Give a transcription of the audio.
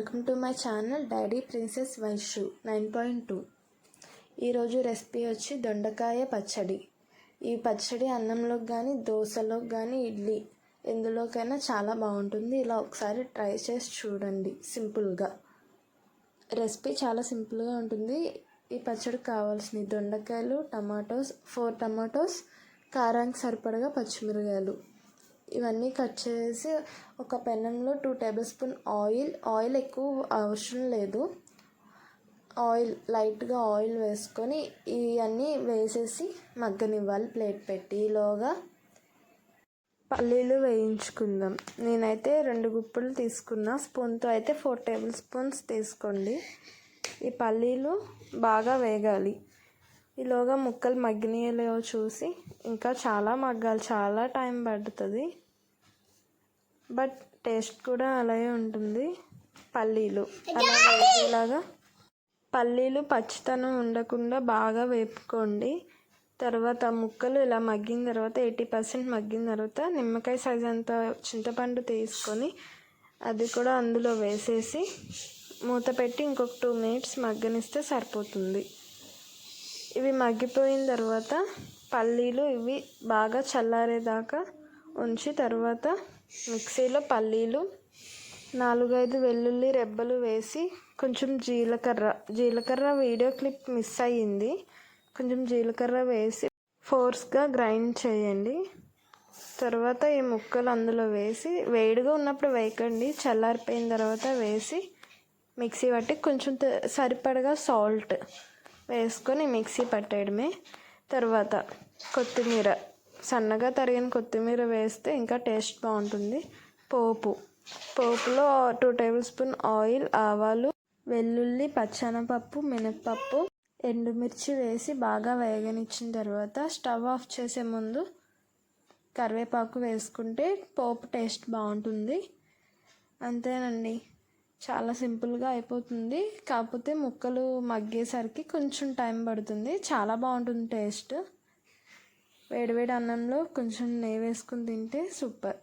Welcome to my channel daddy princess Vaishu nine point two. ఈరోజు recipe వచ్చి దొండకాయ పచ్చడి. ఈ పచ్చడి అన్నంలోకి కానీ దోశలోకి కానీ ఇడ్లీ ఎందులోకైనా చాలా బాగుంటుంది. ఇలా ఒకసారి ట్రై చేసి చూడండి సింపుల్గా. రెసిపీ చాలా సింపుల్గా ఉంటుంది. ఈ పచ్చడికి కావాల్సిన దొండకాయలు టమాటోస్ ఫోర్ టమాటోస్ కారానికి సరిపడగా పచ్చిమిరకాయలు ఇవన్నీ కట్ చేసి ఒక పెనంలో two tablespoon oil. Oil ఎక్కువ అవసరం లేదు. ఆయిల్ లైట్గా ఆయిల్ వేసుకొని ఇవన్నీ వేసేసి మగ్గనివ్వాలి ప్లేట్ పెట్టి. ఈలోగా పల్లీలు వేయించుకుందాం. నేనైతే రెండు గుప్పులు తీసుకున్నా. స్పూన్తో అయితే ఫోర్ టేబుల్ స్పూన్స్ తీసుకోండి. ఈ పల్లీలు బాగా వేగాలి. ఈలోగా ముక్కలు మగ్గినాయో చూసి ఇంకా చాలా మగ్గాలి. చాలా టైం పడుతుంది. బట్ టేస్ట్ కూడా అలాగే ఉంటుంది. పల్లీలు. అలా వేసేలాగా పల్లీలు పచ్చితనం ఉండకుండా బాగా వేపుకోండి. తర్వాత ముక్కలు ఇలా మగ్గిన తర్వాత ఎయిటీ పర్సెంట్ మగ్గిన తర్వాత నిమ్మకాయ సైజ్ అంత చింతపండు తీసుకొని అది కూడా అందులో వేసేసి మూత పెట్టి ఇంకొక టూ మినిట్స్ మగ్గనిస్తే సరిపోతుంది. ఇవి మగ్గిపోయిన తర్వాత పల్లీలు ఇవి బాగా చల్లారేదాకా ఉంచి తర్వాత మిక్సీలో పల్లీలు నాలుగైదు వెల్లుల్లి రెబ్బలు వేసి కొంచెం జీలకర్ర జీలకర్ర వీడియో క్లిప్ మిస్ అయ్యింది. కొంచెం జీలకర్ర వేసి ఫోర్స్గా గ్రైండ్ చేయండి. తర్వాత ఈ ముక్కలు అందులో వేసి వేడిగా ఉన్నప్పుడు వేయకండి. చల్లారిపోయిన తర్వాత వేసి మిక్సీ పట్టి కొంచెం సరిపడగా సాల్ట్ వేసుకొని మిక్సీ పట్టేయడమే. తర్వాత కొత్తిమీర. సన్నగా తరిగిన కొత్తిమీర వేస్తే ఇంకా టేస్ట్ బాగుంటుంది. పోపు. పోపులో టూ టేబుల్ స్పూన్ ఆయిల్ ఆవాలు వెల్లుల్లి పచ్చనపప్పు మినప్పప్పు ఎండుమిర్చి వేసి బాగా వేగనిచ్చిన తర్వాత స్టవ్ ఆఫ్ చేసే ముందు కరివేపాకు వేసుకుంటే పోపు టేస్ట్ బాగుంటుంది. అంతేనండి. చాలా సింపుల్గా అయిపోతుంది. కాకపోతే ముక్కలు మగ్గేసరికి కొంచెం టైం పడుతుంది. చాలా బాగుంటుంది టేస్ట్. వేడివేడి అన్నంలో కొంచెం నెయ్యి వేసుకుని తింటే సూపర్.